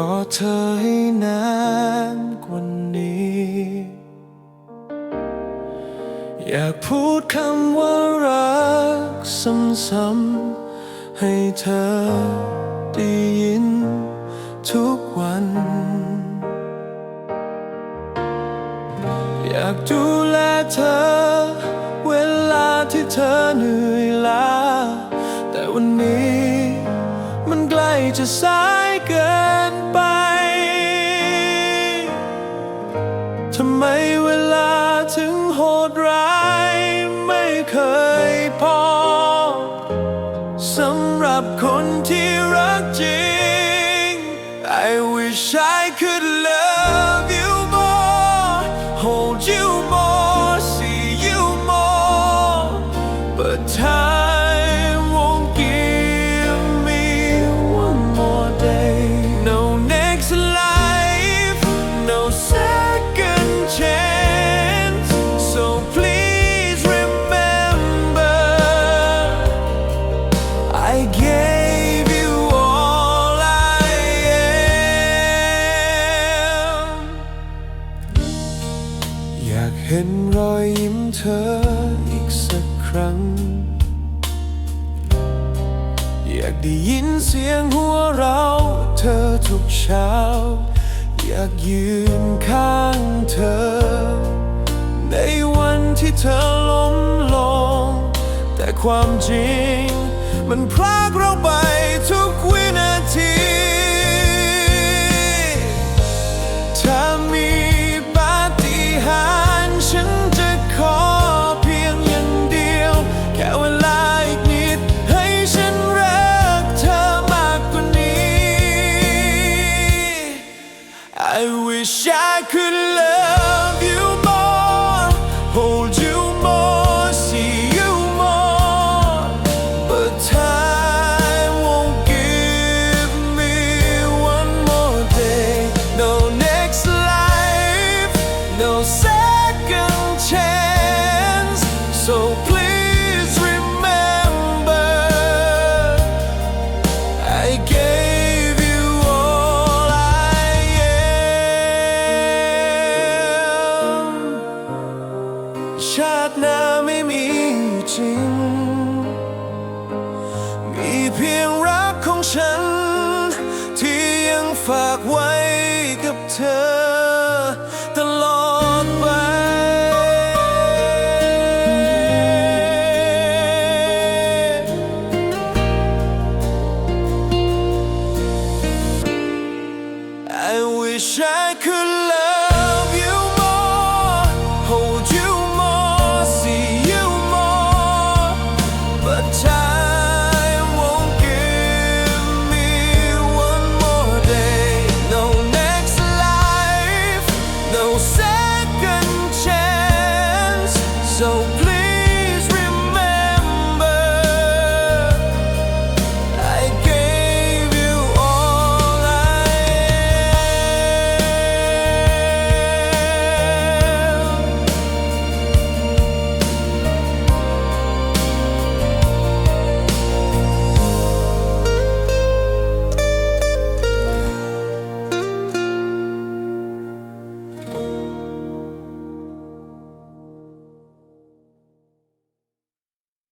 กอดเธอให้นานกว่านี้ อยากพูดคำว่ารักซ้ำๆให้เธอได้ยินทุกวัน อยากดูแลเธอ เวลาที่เธอเหนื่อยล้าแต่วันนี้มันใกล้จะสาย เกินไป ทำไมเวลาถึงโหดร้าย เธออีกสักครั้ง อยากได้ยินเสียงหัวเราะเธอทุกเช้า อยากยืนข้างเธอ ในวันที่เธอล้มลง แต่ความจริง มันพรากเราไปทุกวิ I could love you more, hold you more, see you more. But time won't give me one more day. No next life, no ชาติหน้าไม่มีจริง มีเพียงรักของฉัน ที่ยังฝากไว้กับเธอ ตลอดไป I wish I could